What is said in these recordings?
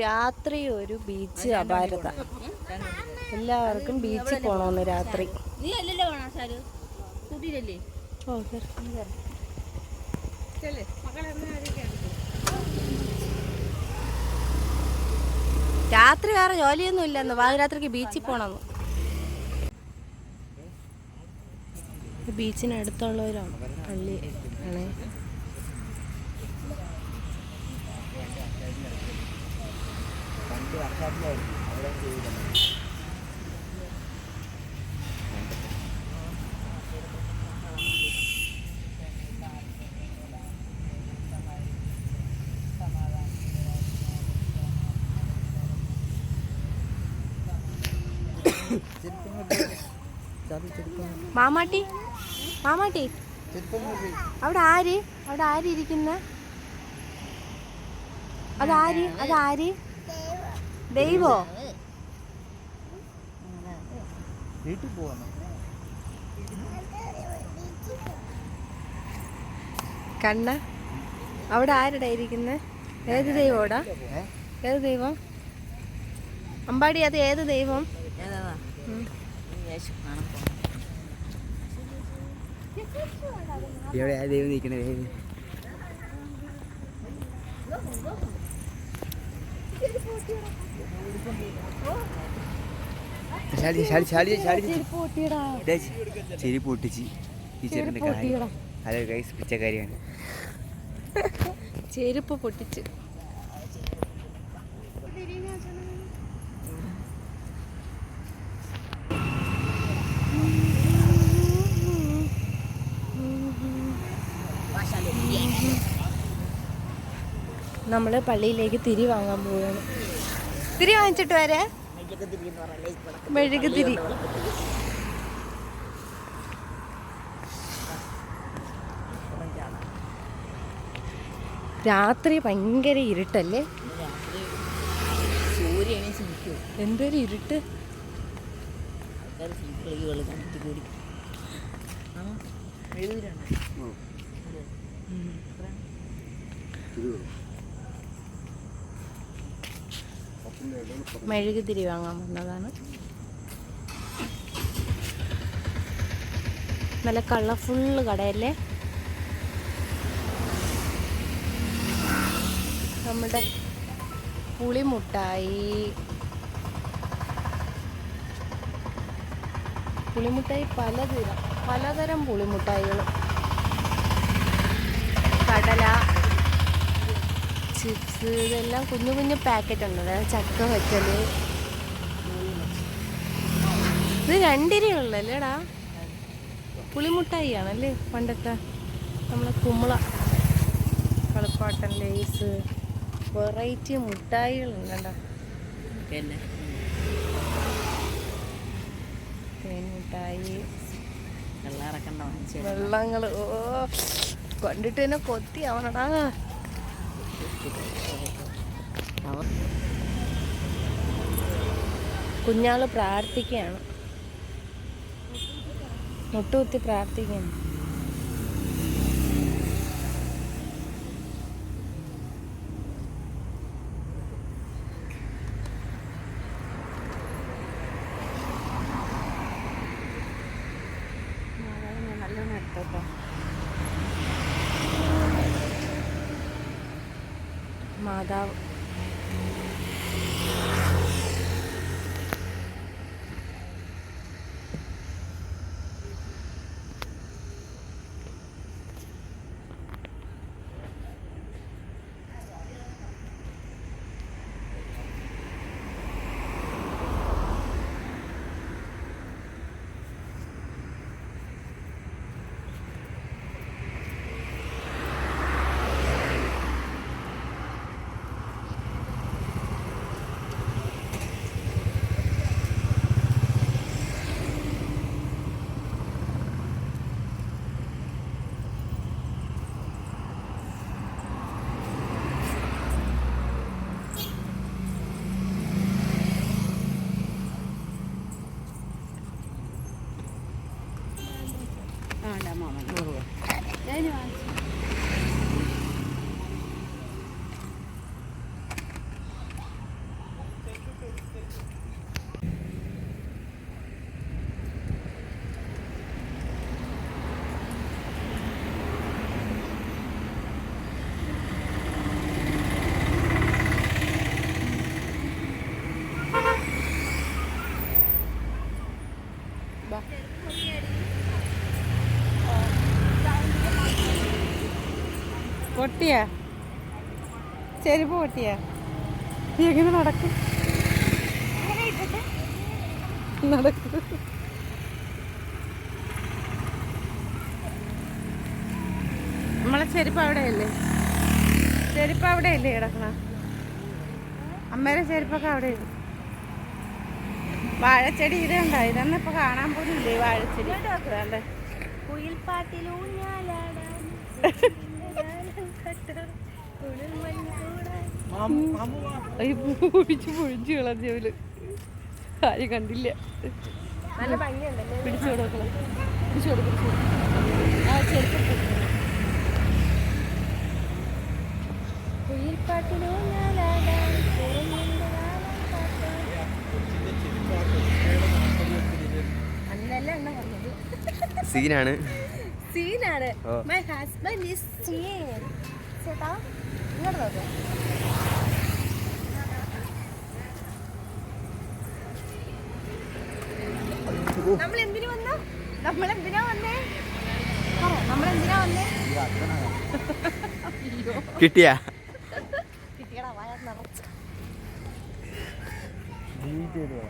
രാത്രി ഒരു ബീച്ച് അപാരത. എല്ലാവർക്കും ബീച്ചിൽ പോണോന്ന് രാത്രി. രാത്രി വേറെ ജോലിയൊന്നും ഇല്ലെന്ന്. പാതിരാത്രിക്ക് ബീച്ചിൽ പോണമെന്ന് ബീച്ചിനടുത്തുള്ളവരാണ് പള്ളി ആണേ. മാമാട്ടി? മാമാട്ടി? അവിടെ ആര്? അവിടെ ആര് ഇരിക്കുന്ന? അതാര്? അതാര്? ദൈവോ? വീട്ടിൽ പോവാ കണ്ണ. അവിടെ ആരുടെ ഇരിക്കുന്നത് ഏത് ദൈവോടാ? ഏത് ദൈവം? അമ്പാടി അത് ഏത് ദൈവം? ഉം. ഇവിടെ ആ ദൈവം നിൽക്കണേ? ചെരി പൊട്ടിച്ച് ടീച്ചറിന്റെ കാര്യം ഗൈസ് പിച്ചക്കാരിയാണ്. ചെരുപ്പ് പൊട്ടിച്ച്. നമ്മൾ പള്ളിയിലേക്ക് തിരി വാങ്ങാൻ പോവുകയാണ് തിരി വാങ്ങിച്ചിട്ട് വരെ? മെഴുക് തിരി. രാത്രി ഭയങ്കര ഇരുട്ടല്ലേ? എന്തൊരു ഇരുട്ട്? ആൾക്കാർ ചീപ്പിളകൾ കണക്ട് കൂടി ആ എഴുതിട്ടുണ്ട് മെഴുക് തിരി വാങ്ങാൻ വന്നതാണ്. നല്ല കളർഫുള്ള് കടയല്ലേ? നമ്മുടെ പുളിമുട്ടായി. പുളിമുട്ടായി പലതരം പലതരം പുളിമുട്ടായികൾ കടല ചിപ്സ് ഇതെല്ലാം കുഞ്ഞു കുഞ്ഞു പാക്കറ്റ് ഉണ്ട് അതായത് ചക്ക വയ്ക്കൽ ഇത് രണ്ടിരയുള്ളല്ലേടാ പുളിമുട്ടായി ആണല്ലേ പണ്ടത്തെ നമ്മളെ കുമ്പള കളിപ്പാട്ടൻ ലേസ് വെറൈറ്റി മുട്ടായികളുണ്ട് കേട്ടോ പിന്നെ? തേൻ മുട്ടായി വെള്ളാറക്കണ്ട വാങ്ങിച്ചു വെള്ളങ്ങൾ ഓ കണ്ടിട്ട് തന്നെ കൊത്തി അവനടാ. കുഞ്ഞാൾ പ്രാർത്ഥിക്കുകയാണ്. മുട്ടുകുത്തി പ്രാർത്ഥിക്കുകയാണ്. മാതാവ്. പൊട്ടിയാ? ചെരുപ്പ് പൊട്ടിയാ? നീ എങ്ങനെ നടക്കും? നടക്കും. നമ്മളെ ചെരുപ്പ് അവിടെയല്ലേ? ചെരുപ്പ് അവിടെയല്ലേ കിടക്കണ? അമ്മേരെ ചെരുപ്പൊക്കെ അവിടെ ഇല്ല വാഴച്ചെടി ഇതുണ്ടോ ഇതൊന്നും ഇപ്പൊ കാണാൻ പോലും ഇല്ലേ വാഴച്ചെടി? വേണ്ടേ അയ്യോ, പൊഴിച്ച് കളഞ്ഞ കളഞ്ഞവൽ ആരും കണ്ടില്ല നല്ല ഭംഗിയുണ്ടല്ലേ പിടിച്ചു കൊടുക്കണം പിടിച്ചു കൊടുക്കും പിടിച്ചു കൊടുക്കും ആ സീനാണ്. സീനാണ്. മൈ ഹസ്ബൻഡ് ഈസ് സീൻ ചേട്ടാ ഇങ്ങോട്ട് നോക്കാം. നമ്മൾ എന്തിനു വന്നു? നമ്മൾ എന്തിനാ വന്നേ? നമ്മൾ എന്തിനാ വന്നേ? കിട്ടിയാ? കിട്ടിയടാ വായ നിറച്ചു. യ്യോ,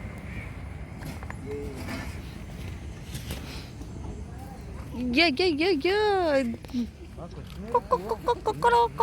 യ്യോ, യ്യോ, യ്യോ. കൊ- കൊ- കൊ- കൊ- കൊ- കൊ-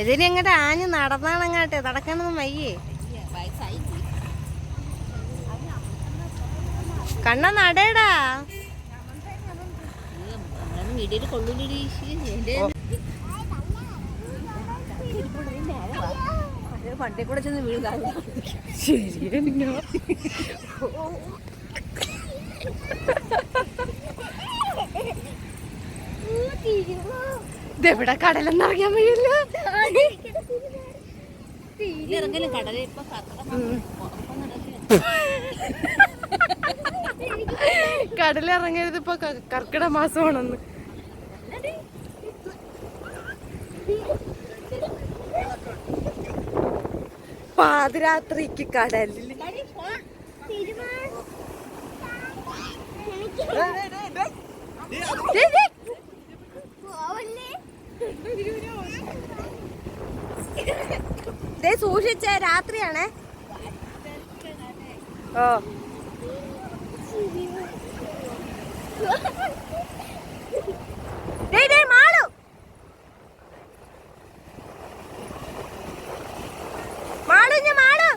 ഇതിന് എങ്ങോട്ട് ആഞ്ഞ് നടന്നാണങ്ങാട്ടെ. നടക്കണമെന്ന് മയ്യേ കണ്ണ നടേടാ. പണ്ടേ വയ്യല്ല. കടലെന്ന് അറിയാൻ വയ്യല്ല കടലിറങ്ങരുത് ഇപ്പൊ കർക്കിട മാസമാണെന്ന്. പാതിരാത്രിക്ക് കടലിൽ ദേ, ദേ സൂക്ഷിച്ച രാത്രിയാണേ. ഓ. ഡേ ഡേ മാളു മാളു ഇഞ്ഞ് മാളു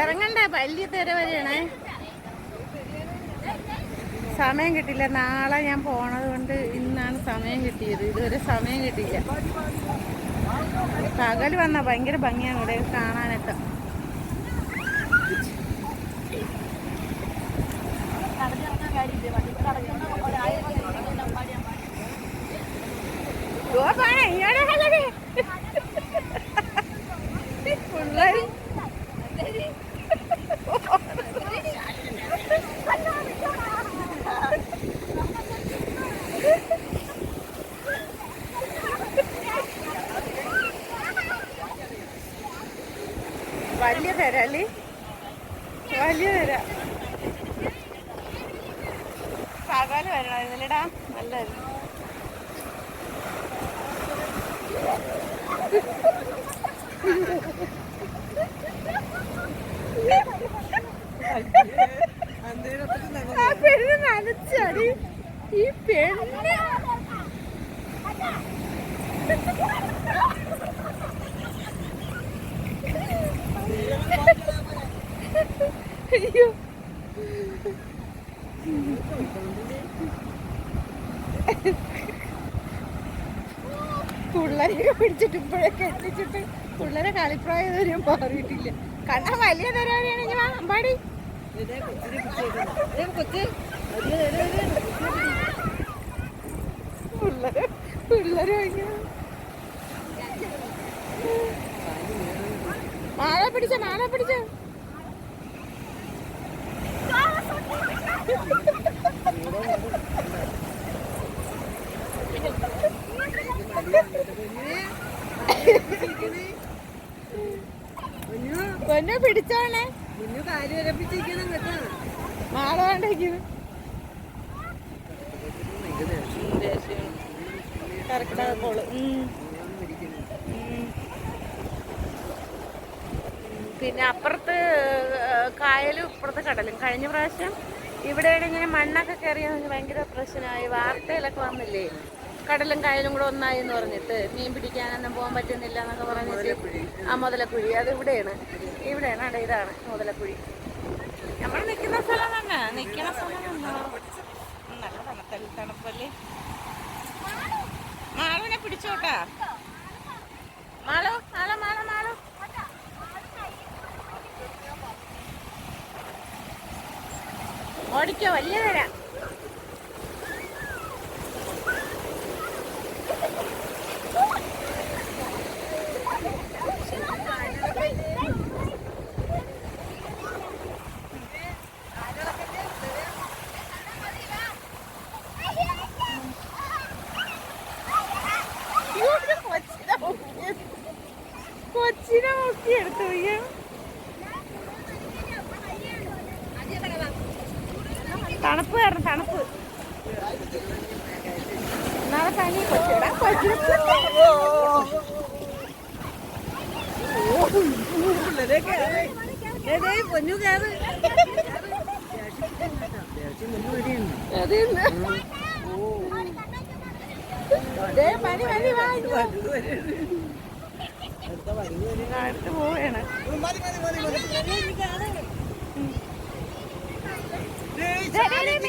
ഇറങ്ങണ്ടേ വലിയ തിര വരെയാണേ സമയം കിട്ടില്ല. നാളെ ഞാൻ പോണത് കൊണ്ട് ഇന്നാണ് സമയം കിട്ടിയത്. ഇതുവരെ സമയം കിട്ടിയില്ല. പകൽ വന്ന ഭയങ്കര ഭംഗിയാണ് ഇവിടെ കാണാനൊക്കെ. ഓ, പോണെ, അല്ലേ വലിയ തര പകൽ വരണമായിരുന്നില്ലടാ നല്ലായിരുന്നു ആ പെണ്ണ് നനച്ചടി. ഈ പെണ്ണ്. പിള്ളേരെ പിടിച്ചിട്ട് ഇപ്പോഴൊക്കെ എത്തിച്ചിട്ട് പിള്ളേരെ കളിപ്രായം ഇതുവരെ മാറിയിട്ടില്ല. കണ്ണ വലിയ തരാണെണെങ്കിൽ അമ്പാടി. പിള്ളേരെ പിള്ളേരെ ഭയങ്കര മാളെ പിടിച്ച മാളെ പിടിച്ച. പൊന്നു പിടിച്ചോണേ. മാള വേണ്ടിരിക്കുന്നു കറക്റ്റാ കോൾ പിന്നെ അപ്പുറത്ത് കായലും ഇപ്പുറത്ത് കടലും. കഴിഞ്ഞ പ്രാവശ്യം ഇവിടെ ഇങ്ങനെ മണ്ണൊക്കെ കയറിയെന്ന് ഭയങ്കര പ്രശ്നമായി. വാർത്തയിലൊക്കെ വന്നില്ലേ? കടലും കായലും കൂടെ ഒന്നായി എന്ന് പറഞ്ഞിട്ട് മീൻ പിടിക്കാനൊന്നും പോകാൻ പറ്റുന്നില്ല എന്നൊക്കെ പറഞ്ഞിട്ട്. ആ മുതലക്കുഴി. അത് ഇവിടെയാണ്. ഇവിടെയാണ്. അവിടെ ഇതാണ് മുതലക്കുഴി. നമ്മൾ നിൽക്കുന്ന സ്ഥലം തന്നെ. നിൽക്കുന്ന സ്ഥലം നല്ല തണുപ്പല്ലേ? മാളുവിനെ പിടിച്ചോട്ടാ. മാളു മാളോ മാളോ മാളു. ഓടിക്കോ വലിയ തരാം നാളെ പനി കൊച്ചിടാ ഓ പൊന്നു കയറ്. ആ, അടുത്ത് പോവേണ് ദേ, ദേ, ദേ,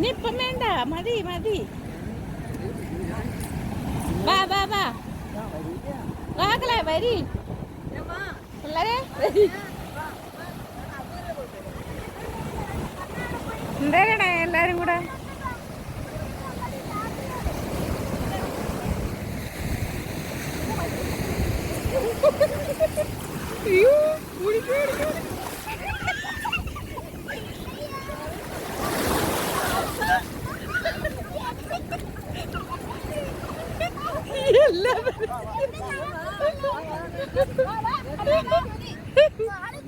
നീ ഇപ്പം വേണ്ട മതി മതി. വാ വാ വാ. വാക്കളെ വരി. പിള്ളേരെ വരി. എന്തേരടേ എല്ലാരും കൂടെ?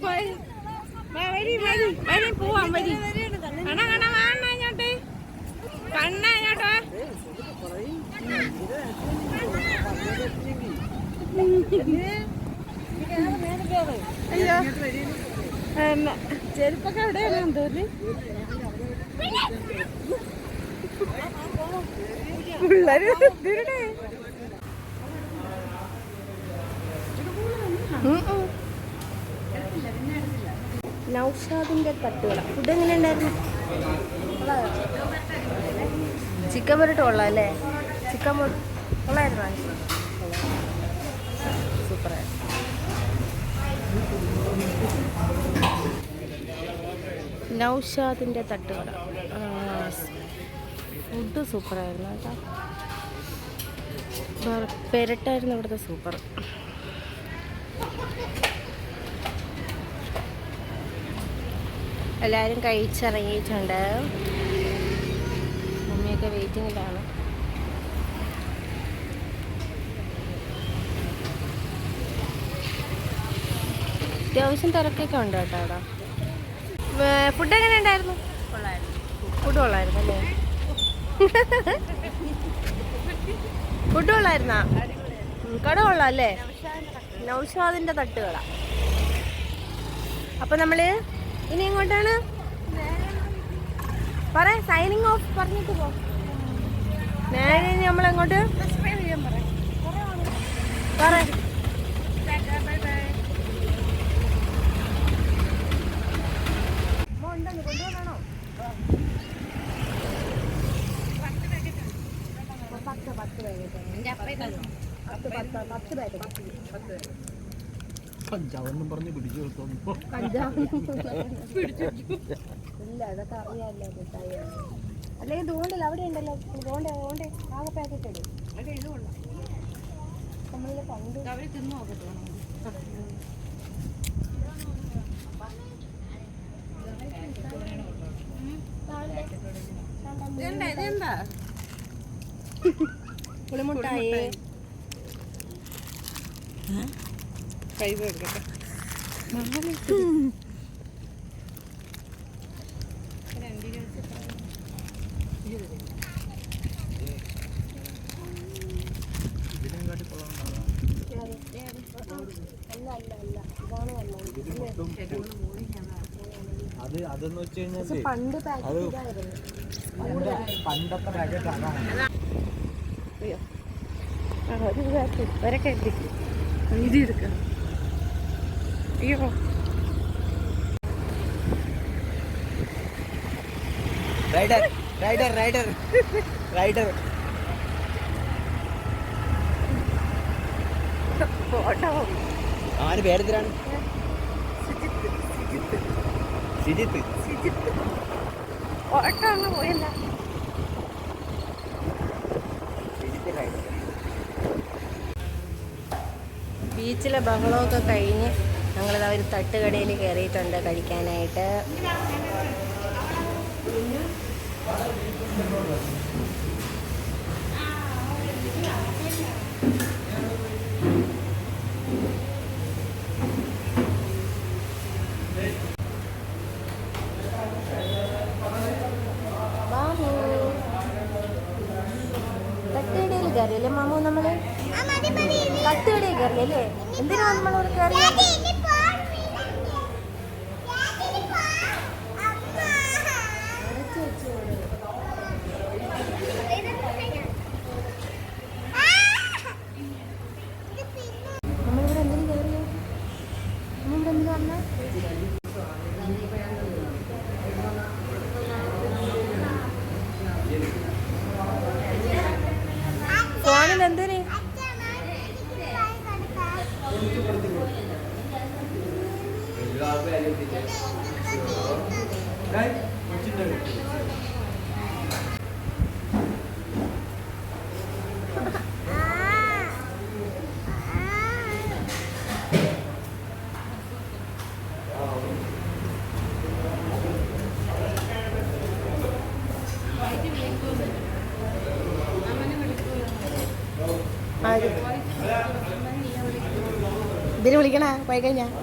വരി, വരി, വരി, വരി. ഇങ്ങോട്ട്. കണ്ണ ഇങ്ങോട്ട്. അയ്യോ ചെരുപ്പൊക്കെ എവിടെയാണ് തോന്നി പിള്ളേര് നൗഷാദിന്റെ തട്ടുകട ഫുഡ് എങ്ങനെ ഉണ്ടായിരുന്നു ചിക്കൻ പൊരട്ട കൊള്ളാം അല്ലേ ചിക്കൻ കൊള്ളായിരുന്നു? സൂപ്പറായിരുന്നു നൗഷാദിന്റെ തട്ടുകട ഫുഡ് സൂപ്പറായിരുന്നു കേട്ടോ. പെരട്ടായിരുന്നു ഇവിടുത്തെ സൂപ്പർ. എല്ലാവരും കഴിച്ചിറങ്ങിയിട്ടുണ്ട്. മമ്മിയൊക്കെ വെയിറ്റിങ്ങിലാണ് അത്യാവശ്യം തിരക്കൊക്കെ ഉണ്ട് കേട്ടോ അവിടെ. ഫുഡ് എങ്ങനെ ഉണ്ടായിരുന്നു? ഫുഡ് കൊള്ളായിരുന്നു അല്ലേ? ഫുഡ് കൊള്ളായിരുന്നാ? കട കൊള്ളാം അല്ലേ? നൗഷാദിന്റെ തട്ടുകട. അപ്പൊ നമ്മൾ ഇനി എങ്ങോട്ടാണ്? പറ സൈനിങ് ഓഫ് പറഞ്ഞിട്ട് പോ. നേരെ നമ്മൾ എങ്ങോട്ട്? പറ. പഞ്ചാബെന്നും പറഞ്ഞ് പിടിച്ചു കൊടുത്തോന്നു ഇല്ല അതൊക്കെ അറിയാമല്ലോ മിഠായി അല്ലെങ്കിൽ തോണ്ടില്ല അവിടെ ഉണ്ടല്ലോ. തോണ്ട തോണ്ട ആകെ പാക്കറ്റ് ഇടും. നമ്മളിലെ പണ്ട് പുളിമുട്ടായി പൈസ എടുക്കട്ടെ. അത് അതെന്ന് വെച്ച് കഴിഞ്ഞാൽ അത് പണ്ടത്തെ പാക്കറ്റ് അതാണ്. ഒരു ഇതാക്കി വരക്കെ എത്തി ഇത് എടുക്കാം. അയ്യോ റൈഡർ റൈഡർ റൈഡർ റൈഡർ അവന് പേരെന്തിനാണ്? സിജിത്ത് ഫോട്ടോ അങ്ങ് പോയല്ല. ബീച്ചിലെ ബഹളമൊക്കെ കഴിഞ്ഞ് ഞങ്ങളിതാ ഒരു തട്ടുകടയിൽ കയറിയിട്ടുണ്ട് കഴിക്കാനായിട്ട്. കയറിയല്ലേ മാമു നമ്മൾ? തട്ടുകടയിൽ കയറിയല്ലേ? എന്തിനാ നമ്മളോട് കയറിയത്? Biru lagi kan? Pakai.